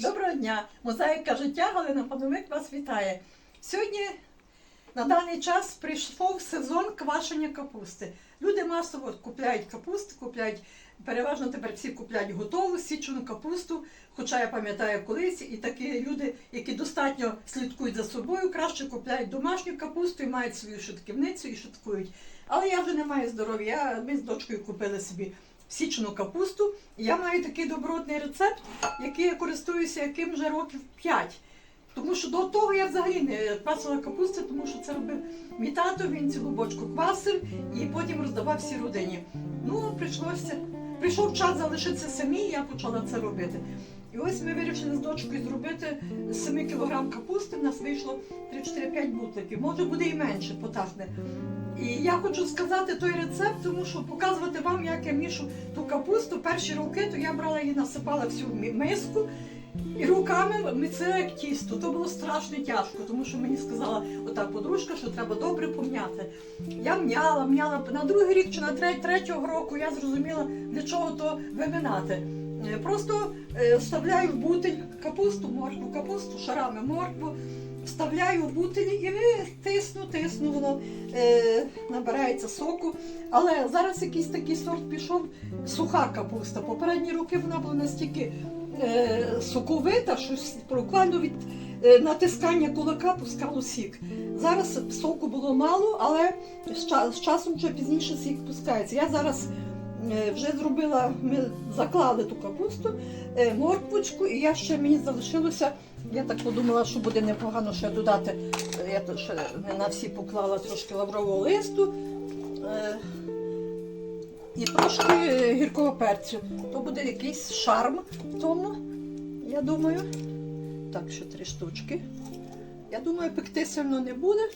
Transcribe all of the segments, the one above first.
Доброго дня! Мозаїка життя Галина Пановик вас вітає. Сьогодні на даний час прийшов сезон квашення капусти. Люди масово купляють капусту, купляють, переважно тепер всі купляють готову січену капусту. Хоча я пам'ятаю колись, і такі люди, які достатньо слідкують за собою, краще купляють домашню капусту і мають свою шутківницю і шуткують. Але я вже не маю здоров'я. Ми з дочкою купили собі січену капусту. Я маю такий добротний рецепт, який я користуюся яким вже років 5. Тому що до того я взагалі не квасила капусти, тому що це робив мій тато, він цілу бочку квасив і потім роздавав всій родині. Ну, прийшлося, прийшов час залишитися самі, я почала це робити. І ось ми вирішили з дочкою зробити з 7 кг капусти, в нас вийшло 3-4-5 бутликів, може буде і менше, потахне. І я хочу сказати той рецепт, тому що показувати вам, як я мішу ту капусту. Перші роки то я брала її, насипала всю миску і руками місила як тісто. То було страшно тяжко, тому що мені сказала ота подружка, що треба добре пом'яти. Я м'яла, м'яла на другий рік чи на треть, третього року я зрозуміла, для чого то виминати. Е, Просто е, вставляю в бутиль капусту, моркву, капусту, шарами моркву, вставляю в бутилі і тисну, тисну, воно е, набирається соку. Але зараз якийсь такий сорт пішов суха капуста. Попередні роки вона була настільки соковита, що буквально від натискання кулака пускало сік. Зараз соку було мало, але з, часом вже пізніше сік пускається. Я зараз вже зробила, ми заклали ту капусту, е, морквочку, і я ще мені залишилося. Я так подумала, що буде непогано ще додати. е, Я ще не на всі поклала трошки лаврового листу. е, І трошки е, гіркого перцю. То буде якийсь шарм в тому, я думаю. Так, ще три штучки. Я думаю, пекти сильно не буде.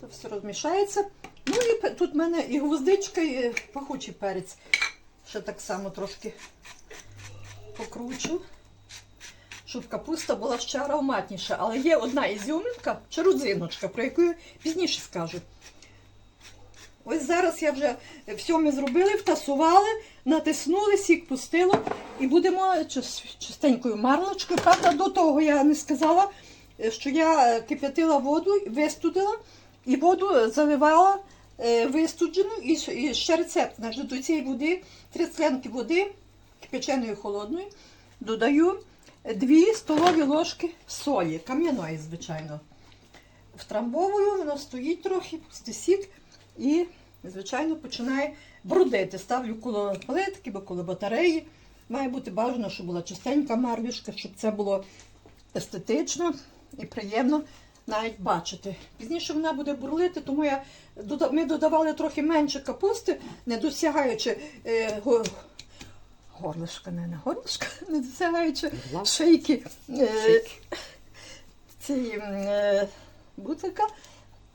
То все розмішається. Ну і тут в мене і гвоздичка, і пахучий перець. Ще так само трошки покручу, щоб капуста була ще ароматніша. Але є одна ізюминка чи родзиночка, про яку пізніше скажу. Ось зараз я вже все ми зробили, втасували, натиснули, сік пустило і будемо чис- чистенькою марлочкою. Правда, до того я не сказала, е, що я кип'ятила воду, вистудила і воду заливала е, вистуджену. І, і ще рецепт. Значить, до цієї води, три склянки води, кипяченої холодної, додаю дві столові ложки солі, кам'яної, звичайно. Втрамбовую, воно стоїть трохи, пустий сік і, звичайно, починає брудити. Ставлю коло плитки, бо коло батареї. Має бути бажано, щоб була чистенька марлюшка, щоб це було естетично і приємно навіть бачити. Пізніше вона буде бурлити, тому я, ми додавали трохи менше капусти, не досягаючи е, го- горлишка, не на горлишка, не досягаючи шийки е, цієї е, бутика,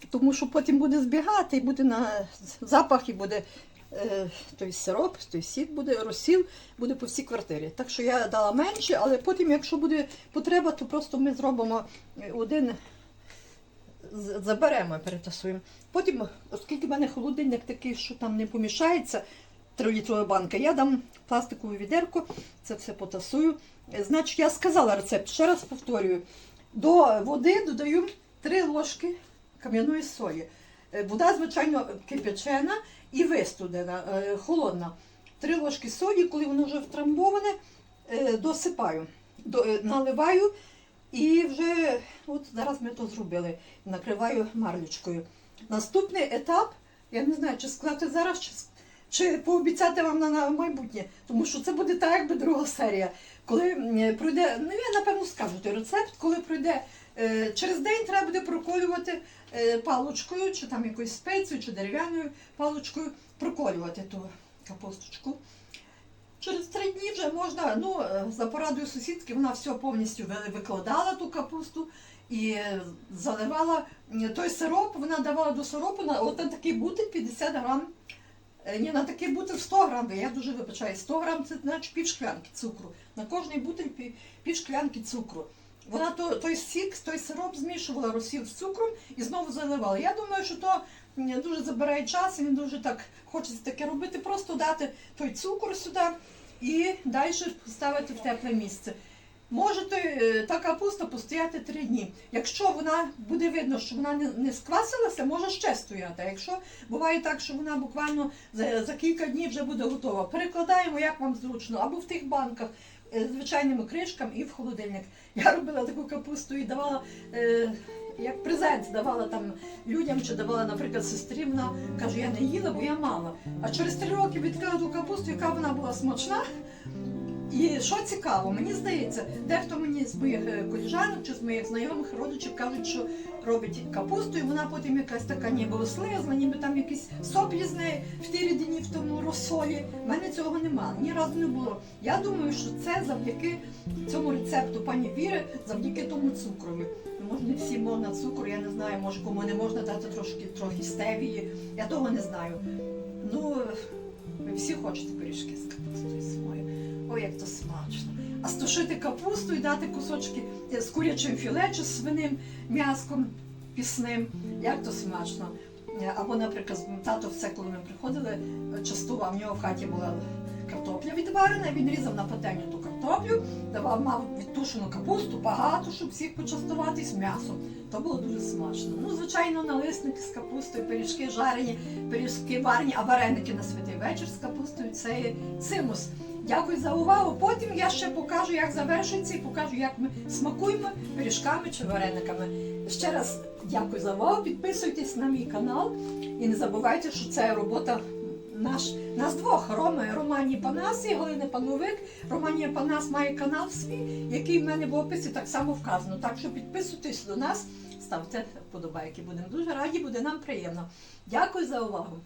тому що потім буде збігати і буде на запах, і буде е, той сироп, той сік буде, розсіл буде по всій квартирі. Так що я дала менше, але потім, якщо буде потреба, то просто ми зробимо один. Заберемо, перетасуємо. Потім, оскільки в мене холодильник такий, що там не помішається, 3-літрова банка, я дам пластикову відерку, це все потасую. Значить, я сказала рецепт, ще раз повторюю. До води додаю 3 ложки кам'яної солі. Е, Вода, звичайно, кипячена і вистудена, е, холодна. 3 ложки солі, коли воно вже втрамбоване, е, досипаю, наливаю і вже от зараз ми то зробили. Накриваю марлючкою. Наступний етап, я не знаю, чи сказати зараз, чи, чи пообіцяти вам на, на майбутнє, тому що це буде так, якби друга серія. Коли пройде, ну я напевно скажу той рецепт, коли пройде е, через день треба буде проколювати е, паличкою, чи там якоюсь спецією, чи дерев'яною паличкою, проколювати ту капусточку. Через три дні вже можна, ну, е, за порадою сусідки, вона все повністю ви- викладала ту капусту і заливала той сироп, вона давала до сиропу на от на такий бутик 50 грам. Е, Ні, на такий бутик 100 грам, я дуже вибачаю, 100 грам це значить пів шклянки цукру. На кожний бутиль пів, пів шклянки цукру. Вона то, той сік, той сироп змішувала розсіл з цукром і знову заливала. Я думаю, що то дуже забирає час не дуже так хочеться таке робити. Просто дати той цукор сюди і далі поставити в тепле місце. Можете е, та капуста постояти три дні. Якщо вона буде видно, що вона не, сквасилася, може ще стояти. Якщо буває так, що вона буквально за, за кілька днів вже буде готова, перекладаємо, як вам зручно, або в тих банках е, звичайними кришками і в холодильник. Я робила таку капусту і давала. Е, як презент давала там людям чи давала, наприклад, сестрі, вона каже, я не їла, бо я мала. А через три роки відкрила ту капусту, яка вона була смачна. І що цікаво, мені здається, дехто мені з моїх е, коліжанок чи з моїх знайомих родичів кажуть, що робить капусту, і вона потім якась така ніби ослизла, ніби там якісь соплі з неї в тій рідині, в тому розсолі. У мене цього нема, ні разу не було. Я думаю, що це завдяки цьому рецепту пані Віри, завдяки тому цукрові. Ну, Може, не всім можна цукор, я не знаю, може кому не можна дати трошки трохи стевії. Я того не знаю. Ну, ви всі хочете пиріжки з капустою своєю. Ой, як то смачно. А стушити капусту і дати кусочки е, з курячим філе чи з свиним м'яском пісним. Як то смачно. Е, Або, наприклад, тато все, коли ми приходили, е, частував, в нього в хаті була картопля відварена, він різав на пательню ту картоплю, давав мав відтушену капусту, багато, щоб всіх почастувати з м'ясом. То було дуже смачно. Ну, звичайно, налисники з капустою, пиріжки жарені, пиріжки варені, а вареники на святий вечір з капустою це цимус. Дякую за увагу. Потім я ще покажу, як завершується, і покажу, як ми смакуємо пиріжками чи варениками. Ще раз дякую за увагу. Підписуйтесь на мій канал і не забувайте, що це робота наш, нас двох Роми, Романі Панас і Галини Пановик. Романія Панас має канал свій, який в мене в описі так само вказано. Так що підписуйтесь до нас, ставте вподобайки. Будемо дуже раді, буде нам приємно. Дякую за увагу.